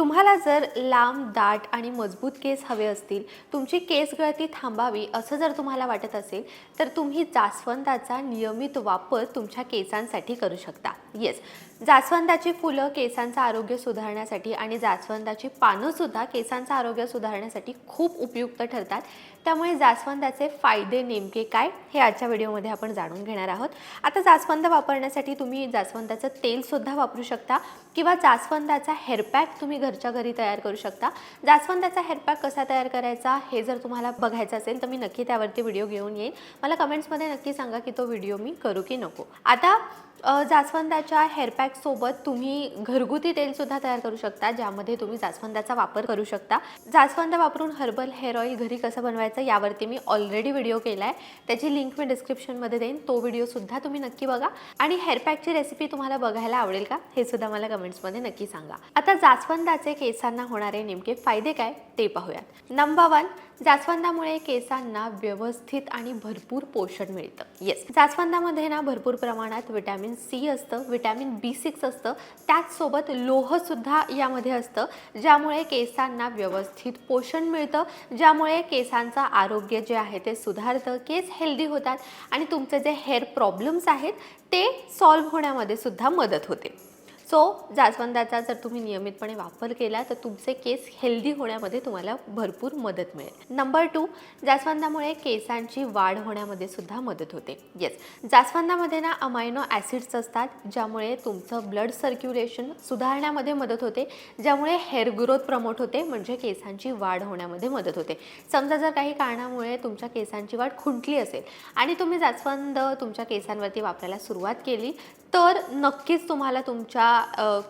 तुम्हाला जर लांब दाट आणि मजबूत केस हवे असतील तुमची केस गळती थांबावी असं जर तुम्हाला वाटत असेल तर तुम्ही जास्वंदाचा नियमित वापर तुमच्या केसांसाठी करू शकता. येस जास्वंदाची फुलं केसांचं आरोग्य सुधारण्यासाठी आणि जास्वंदाची पानंसुद्धा केसांचं आरोग्य सुधारण्यासाठी खूप उपयुक्त ठरतात. त्यामुळे जास्वंदाचे फायदे नेमके काय हे आजच्या व्हिडिओमध्ये आपण जाणून घेणार आहोत. आता जास्वंद वापरण्यासाठी तुम्ही जास्वंदाचं तेलसुद्धा वापरू शकता किंवा जास्वंदाचा हेअरपॅक तुम्ही घरच्या घरी तयार करू शकता. जास्वंदाचा हेअरपॅक कसा तयार करायचा हे जर तुम्हाला बघायचं असेल तर मी नक्की त्यावरती व्हिडिओ घेऊन येईन. मला कमेंट्समध्ये नक्की सांगा की तो व्हिडिओ मी करू की नको. आता जास्वंदाच्या हेअरपॅकसोबत तुम्ही घरगुती तेलसुद्धा तयार करू शकता ज्यामध्ये तुम्ही जास्वंदाचा वापर करू शकता. जास्वंद वापरून हर्बल हेअर ऑइल घरी कसं बनवायचं यावरती मी ऑलरेडी व्हिडिओ केला आहे त्याची लिंक मी डिस्क्रिप्शनमध्ये देईन. तो व्हिडिओसुद्धा तुम्ही नक्की बघा. आणि हेअरपॅकची रेसिपी तुम्हाला बघायला आवडेल का हे सुद्धा मला कमेंट्समध्ये नक्की सांगा. आता जास्वंदाचा केसांना होणारे नेमके फायदे काय ते पाहूयात. नंबर वन जास्वंदामुळे केसांना व्यवस्थित आणि भरपूर पोषण मिळतं. येस जास्वंदामध्ये ना भरपूर प्रमाणात विटॅमिन सी असतं विटॅमिन बी सिक्स असतं. त्याचसोबत लोहसुद्धा यामध्ये असतं ज्यामुळे केसांना व्यवस्थित पोषण मिळतं ज्यामुळे केसांचं आरोग्य जे आहे ते सुधारतं केस हेल्दी होतात आणि तुमचे जे हेअर प्रॉब्लेम्स आहेत ते सॉल्व्ह होण्यामध्ये सुद्धा मदत होते. सो जास्वंदाचा जर तुम्ही नियमितपणे वापर केला तर तुमचे केस हेल्दी होण्यामध्ये तुम्हाला भरपूर मदत मिळेल. नंबर टू जास्वंदामुळे केसांची वाढ होण्यामध्ये सुद्धा मदत होते. येस जास्वंदामध्ये ना अमायनो ॲसिड्स असतात ज्यामुळे तुमचं ब्लड सर्क्युलेशन सुधारण्यामध्ये मदत होते ज्यामुळे हेअर ग्रोथ प्रमोट होते म्हणजे केसांची वाढ होण्यामध्ये मदत होते. समजा जर काही कारणामुळे तुमच्या केसांची वाढ खुंटली असेल आणि तुम्ही जास्वंद तुमच्या केसांवरती वापरायला सुरुवात केली तर नक्कीच तुम्हाला तुमच्या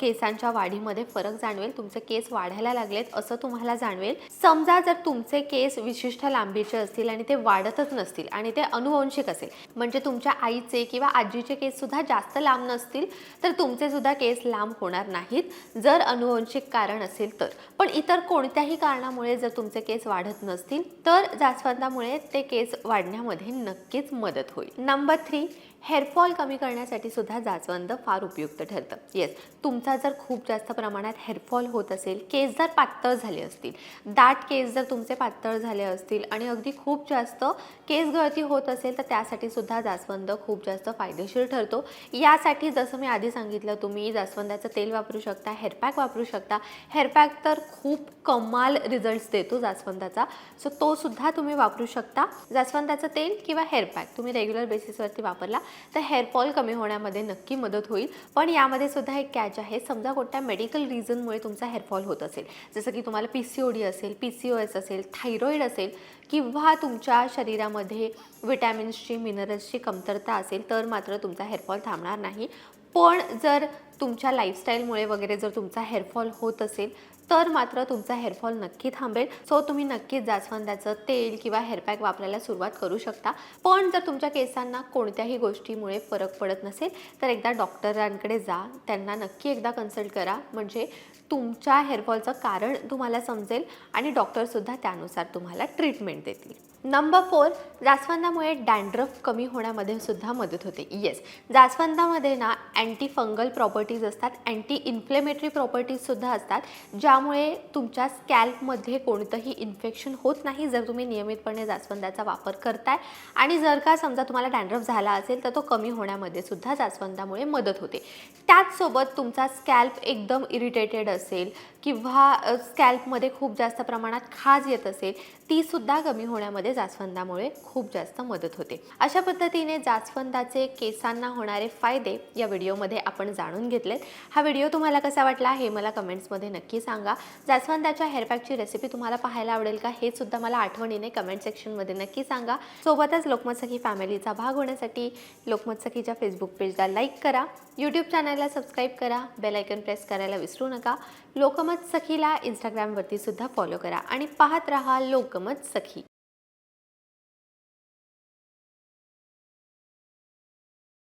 केसांच्या वाढीमध्ये फरक जाणवेल तुमचे केस वाढायला लागलेत असं तुम्हाला जाणवेल. समजा जर तुमचे केस विशिष्ट लांबीचे असतील आणि ते वाढतच नसतील आणि ते अनुवंशिक असेल म्हणजे तुमच्या आईचे किंवा आजीचे केस सुद्धा जास्त लांब नसतील तर तुमचे सुद्धा केस लांब होणार नाहीत जर अनुवंशिक कारण असेल तर. पण इतर कोणत्याही कारणामुळे जर तुमचे केस वाढत नसतील तर जास्वंदामुळे ते केस वाढण्यामध्ये नक्कीच मदत होईल. नंबर थ्री हेअरफॉल कमी करण्यासाठी सुद्धा जास्वंद फार उपयुक्त ठरतं. येस तुमचा जर खूप जास्त प्रमाणात हेअरफॉल होत असेल केस जर पातळ झाले असतील दाट केस जर तुमचे पातळ झाले असतील आणि अगदी खूप जास्त केस गळती होत असेल तर त्यासाठी सुद्धा जास्वंद खूप जास्त फायदेशीर ठरतो. यासाठी जसं मी आधी सांगितलं तुम्ही जास्वंदाचं तेल वापरू शकता हेअरपॅक वापरू शकता. हेअरपॅक तर खूप कमाल रिझल्ट्स देतो जास्वंदाचा. सो तो सुद्धा तुम्ही वापरू शकता. जास्वंदाचं तेल किंवा हेअरपॅक तुम्ही रेग्युलर बेसिसवरती वापरला तर हेअरफॉल कमी होण्यामध्ये नक्की मदत होईल. पण यामध्ये सुद्धा एक कॅच आहे. समजा कोणत्या मेडिकल रिझनमुळे तुमचा हेअरफॉल होत असेल. जसं की तुम्हाला पी सी ओ डी असेल पी सी ओ एस असेल थायरॉईड असेल किंवा तुमच्या शरीरामध्ये विटॅमिन्सची मिनरल्सची कमतरता असेल तर मात्र तुमचा हेअरफॉल थांबणार नाही. पण जर तुमच्या लाईफस्टाईलमुळे वगैरे जर तुमचा हेअरफॉल होत असेल तर मात्र तुमचा हेअरफॉल नक्की थांबेल. सो तुम्ही नक्कीच जास्वंदाचं तेल किंवा हेअरपॅक वापरायला सुरुवात करू शकता. पण जर तुमच्या केसांना कोणत्याही गोष्टीमुळे फरक पडत नसेल तर एकदा डॉक्टरांकडे जा. त्यांना नक्की एकदा कन्सल्ट करा. म्हणजे तुमच्या हेअरफॉलचं कारण तुम्हाला समजेल आणि डॉक्टरसुद्धा त्यानुसार तुम्हाला ट्रीटमेंट देतील. नंबर फोर जास्वंदामुळे डँड्रफ कमी होण्यामध्ये सुद्धा मदत होते. येस जास्वंदामध्ये ना अँटी फंगल प्रॉपर्टीज असतात. अँटी इन्फ्लेमेटरी प्रॉपर्टीजसुद्धा असतात. ज्यामुळे तुमच्या स्कॅल्पमध्ये कोणतंही इन्फेक्शन होत नाही जर तुम्ही नियमितपणे जास्वंदाचा वापर करताय. आणि जर का समजा तुम्हाला डॅन्ड्रफ झाला असेल तर तो कमी होण्यामध्ये सुद्धा जास्वंदामुळे मदत होते. त्याचसोबत तुमचा स्कॅल्प एकदम इरिटेटेड असेल किंवा स्कॅल्पमध्ये खूप जास्त प्रमाणात खाज येत असेल तीसुद्धा कमी होण्यामध्ये जास्वंदामुळे खूप जास्त मदत होते. अशा पद्धतीने जास्वंदाचे केसांना होणारे फायदे या व्हिडिओमध्ये आपण जाणून घेतलेत. हा व्हिडिओ तुम्हाला कसा वाटला हे मला कमेंट्समध्ये नक्की सांगा. जास्वंदाच्या हेअरपॅकची रेसिपी तुम्हाला पाहायला आवडेल का हे सुद्धा मला आठवणीने कमेंट सेक्शनमध्ये नक्की सांगा. सोबतच लोकमत सखी फॅमिलीचा भाग होण्यासाठी लोकमत सखीच्या फेसबुक पेजला लाईक करा. यूट्यूब चॅनलला सबस्क्राईब करा. बेल आयकन प्रेस करायला विसरू नका. लोकमत सखीला इंस्टाग्रामवरती सुद्धा फॉलो करा. आणि पाहत रहा लोकमत सखी